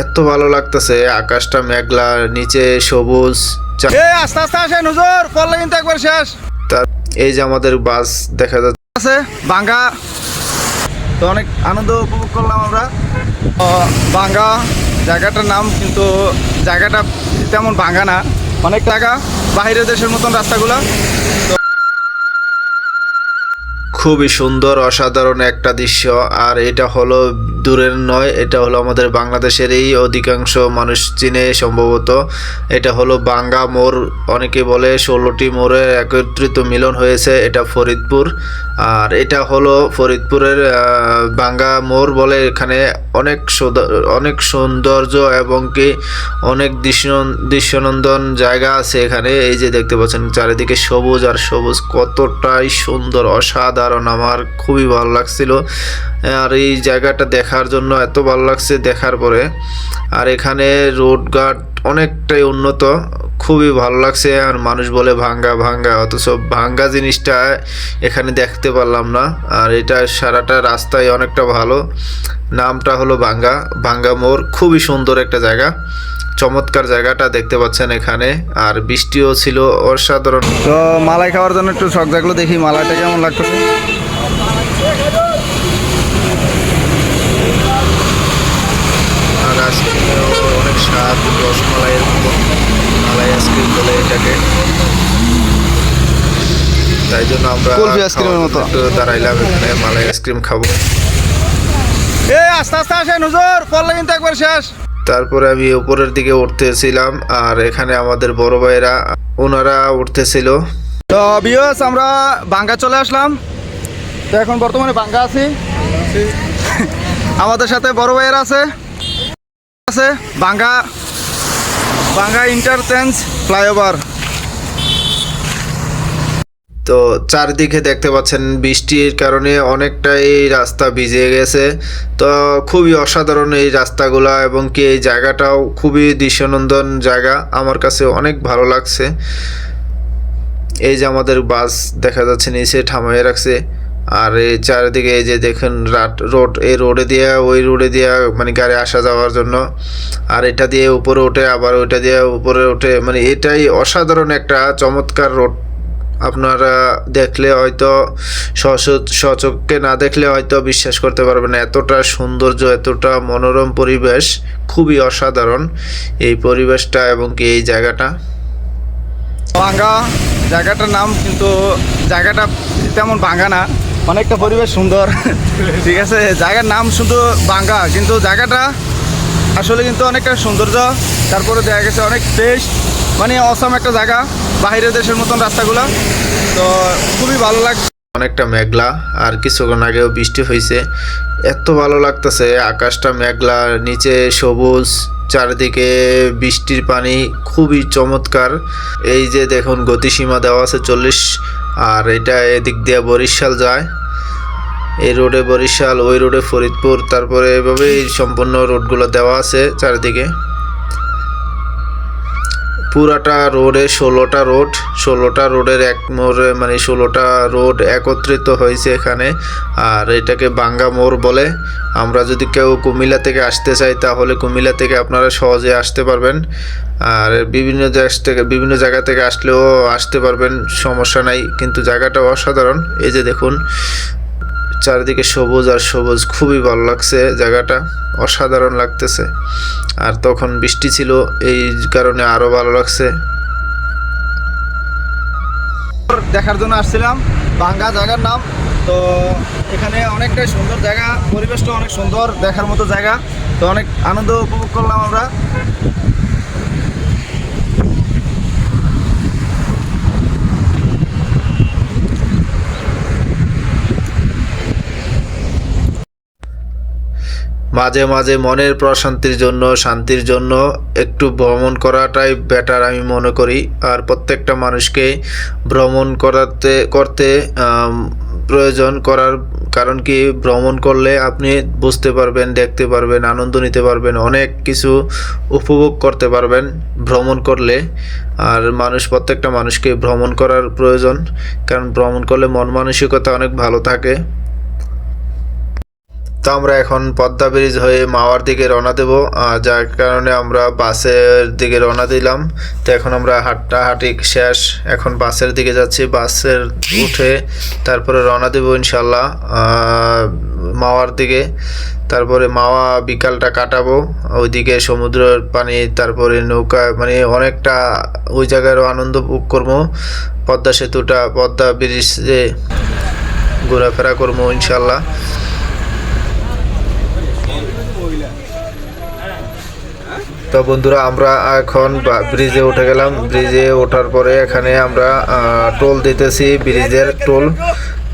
এত ভালো লাগতেছে আকাশটা মেঘলা নিচে সবুজ আস্তে আস্তে আসেন হুজুর পড়লে কিন্তু একবার শেষ। তার এই যে আমাদের বাস দেখা যাচ্ছে। বাঙ্গা। তো অনেক আনন্দ উপভোগ করলাম আমরা। বাঙ্গা জায়গাটার নাম কিন্তু জায়গাটা তেমন বাঙ্গা না অনেক টাকা বাইরের দেশের মতন রাস্তাগুলো। খুবই সুন্দর, অসাধারণ একটা দৃশ্য। আর এটা হলো দূরের নয়, এটা হলো আমাদের বাংলাদেশেরই অধিকাংশ মানুষ চিনে সম্ভবত। এটা হলো বাঙ্গা মোড়, অনেকে বলে ষোলোটি মোড়ে একত্রিত মিলন হয়েছে, এটা ফরিদপুর। আর এটা হলো ফরিদপুরের বাঙ্গা মোড় বলে এখানে অনেক অনেক সৌন্দর্য এবং কি অনেক দৃশ্য, দৃশ্যনন্দন জায়গা আছে এখানে। এই যে দেখতে পাচ্ছেন, চারিদিকে সবুজ আর সবুজ, কতটাই সুন্দর, অসাধারণ আমার খুবই ভালো লাগছিল। আর এই জায়গাটা দেখার জন্য এত ভালো লাগছে দেখার পরে। আর এখানে রোডঘাট অনেকটাই উন্নত, খুবই ভালো লাগছে। আর মানুষ বলে ভাঙ্গা ভাঙ্গা, অথচ ভাঙ্গা জিনিসটা এখানে দেখতে পারলাম না। আর এটা সারাটা রাস্তায় অনেকটা ভালো। নামটা হলো ভাঙ্গা ভাঙ্গা মোড়। খুবই সুন্দর একটা জায়গা। চমৎকার জায়গাটা দেখতে পাচ্ছেন এখানে আর বৃষ্টিও ছিল অসাধারণ। তো মালাই খাওয়ার জন্য একটু শখ জাগলো দেখি মালাইটা কেমন লাগতেছে। আর অনেক স্বাদ রসমালাইয়ের মতো। মালাই আইসক্রিম বলে এটাকে। তাই জন্য আমরা কুলফি আইসক্রিমের খাওয়ার মতো। দাঁড়াইলাম এখানে মালাই আইসক্রিম খাব। এই আস্তে আস্তে আসেন হুজুর পড়লে কিন্তু একবার শেষ। তারপরে আমি উপরের দিকে উঠতেছিলাম, আর এখানে আমাদের বড় ভাইরা ওনারা উঠতেছিল। তো বিয়স আমরা বাঙ্গা চলে আসলাম। তো এখন বর্তমানে বাঙ্গা আছি। আমাদের সাথে বড় ভাইয়ের আছে। আছে, বাঙ্গা বাঙ্গা ইন্টারচেঞ্জ ফ্লাইওভার। তো চারদিকে দেখতে পাচ্ছেন বৃষ্টির কারণে অনেকটাই রাস্তা ভিজে গেছে। তো খুবই অসাধারণ এই রাস্তাগুলা এবং কি এই জায়গাটাও খুবই দৃশ্যনন্দন জায়গা। আমার কাছে অনেক ভালো লাগছে। এই যে আমাদের বাস দেখা যাচ্ছে, নিচে থামাইয়ে রাখছে। আর এই চারিদিকে এই যে দেখেন রাট রোড, এই রোডে দিয়ে, ওই রোডে দিয়ে মানে গাড়ি আসা যাওয়ার জন্য। আর এটা দিয়ে উপরে ওঠে আবার ওইটা দিয়ে উপরে ওঠে মানে এটাই অসাধারণ একটা চমৎকার রোড আপনারা দেখলে হয়তো সচ- সচক্ষে না দেখলে হয়তো বিশ্বাস করতে পারবেন না। এতটা সৌন্দর্য এতটা মনোরম পরিবেশ খুবই অসাধারণ এই পরিবেশটা এবং কি এই জায়গাটা। বাঙ্গা জায়গাটার নাম কিন্তু জায়গাটা তেমন বাঙ্গা না অনেকটা পরিবেশ সুন্দর। ঠিক আছে? জায়গার নাম শুধু বাঙ্গা কিন্তু জায়গাটা আসলে কিন্তু অনেকটা সৌন্দর্য। তারপরে দেখা গেছে অনেক ফ্রেশ মানে অসম একটা জায়গা। বাইরের দেশের মতন রাস্তাগুলো। তো খুবই ভালো লাগছে অনেকটা মেঘলা, আর কিছুক্ষণ আগেও বৃষ্টি হয়েছে এত ভালো লাগতেছে, আকাশটা মেঘলা, নিচে সবুজ, চারিদিকে বৃষ্টির পানি, খুবই চমৎকার। এই যে দেখুন, গতিসীমা দেওয়া আছে চল্লিশ, আর এটা এদিক দিয়ে বরিশাল যায়। এই রোডে বরিশাল, ওই রোডে ফরিদপুর, তারপরে এভাবেই সম্পূর্ণ রোডগুলো দেওয়া আছে চারিদিকে। পুরাটা রোডে ষোলোটা রোড ষোলোটা রোডের এক মোড়ে মানে ষোলোটা রোড একত্রিত হয়েছে এখানে। আর এটাকে বাঙ্গা মোড় বলে। আমরা যদি কেউ কুমিল্লা থেকে আসতে চাই, তাহলে কুমিল্লা থেকে আপনারা সহজে আসতে পারবেন। আর বিভিন্ন দেশ থেকে, বিভিন্ন জায়গা থেকে আসলেও আসতে পারবেন, সমস্যা নাই। কিন্তু জায়গাটা অসাধারণ। এই যে দেখুন চারিদিকে সবুজ আর সবুজ, খুবই ভালো লাগছে জায়গাটা, অসাধারণ লাগতেছে। আর তখন বৃষ্টি ছিল, এই কারণে আরও ভালো লাগছে। দেখার জন্য আসছিলাম, বাঙ্গা জায়গার নাম। তো এখানে অনেকটাই সুন্দর জায়গা, পরিবেশটা অনেক সুন্দর, দেখার মতো জায়গা। তো অনেক আনন্দ উপভোগ করলাম আমরা। মাঝে মাঝে মনের প্রশান্তির জন্য, শান্তির জন্য একটু ভ্রমণ করাটাই বেটার আমি মনে করি। আর প্রত্যেকটা মানুষকে ভ্রমণ করাতে, করতে প্রয়োজন করার কারণ কি? ভ্রমণ করলে আপনি বুঝতে পারবেন, দেখতে পারবেন, আনন্দ নিতে পারবেন, অনেক কিছু উপভোগ করতে পারবেন ভ্রমণ করলে। আর মানুষ, প্রত্যেকটা মানুষকে ভ্রমণ করার প্রয়োজন। কারণ ভ্রমণ করলে মন মানসিকতা অনেক ভালো থাকে। তো আমরা এখন পদ্মা ব্রিজ হয়ে মাওয়ার দিকে রওনা দেব। যার কারণে আমরা বাসের দিকে রওনা দিলাম। তো এখন আমরা হাঁটা হাঁটি শেষ। এখন বাসের দিকে যাচ্ছি। বাসের উঠে তারপরে রওনা দেব ইনশাল্লাহ মাওয়ার দিকে। তারপরে মাওয়া বিকালটা কাটাবো। ওইদিকে সমুদ্রের পানি, তারপরে নৌকা মানে অনেকটা ওই জায়গারও আনন্দ ভোগ করব। পদ্মা সেতুটা, পদ্মা ব্রিজে ঘোরাফেরা করব ইনশাল্লাহ তো বন্ধুরা, আমরা এখন ব্রিজে উঠে গেলাম। ব্রিজে ওঠার পরে এখানে আমরা টোল দিতেছি ব্রিজের টোল।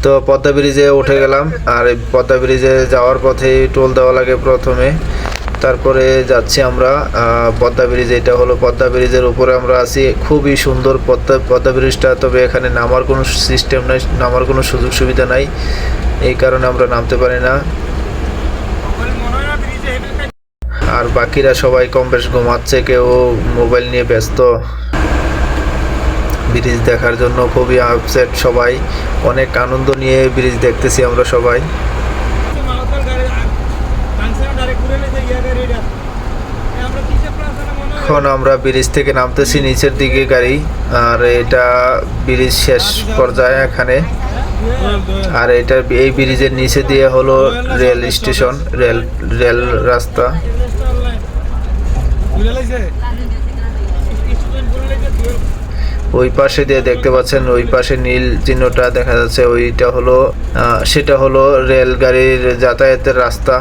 তো পদ্মা ব্রিজে উঠে গেলাম। আর পদ্মা ব্রিজে যাওয়ার পথে টোল দেওয়া লাগে প্রথমে। তারপরে যাচ্ছি আমরা পদ্মা ব্রিজ। এটা হলো পদ্মা ব্রিজের উপরে আমরা আছি। খুবই সুন্দর পদ্মা পদ্মা ব্রিজটা, তবে এখানে নামার কোনো সিস্টেম নাই, নামার কোনো সুযোগ সুবিধা নাই। এই কারণে আমরা নামতে পারি না। আর বাকিরা সবাই কম বেশ ঘুমাচ্ছে, কেউ মোবাইল নিয়ে ব্যস্ত। ব্রিজ দেখার জন্য খুবই আপসেট সবাই। অনেক আনন্দ নিয়ে ব্রিজ দেখতেছি আমরা সবাই। এখন আমরা ব্রিজ থেকে নামতেছি নিচের দিকে গাড়ি, আর এটা ব্রিজ শেষ পর্যায়ে এখানে। আর এটা এই ব্রিজের নিচে দিয়ে হলো রেল স্টেশন, রেল রেল রাস্তা। ওই পাশে দিয়ে দেখতে পাচ্ছেন ওই পাশে নীল চিহ্নটা দেখা যাচ্ছে। ওইটা হলো সেটা হলো রেলগাড়ির যাতায়াতের রাস্তা।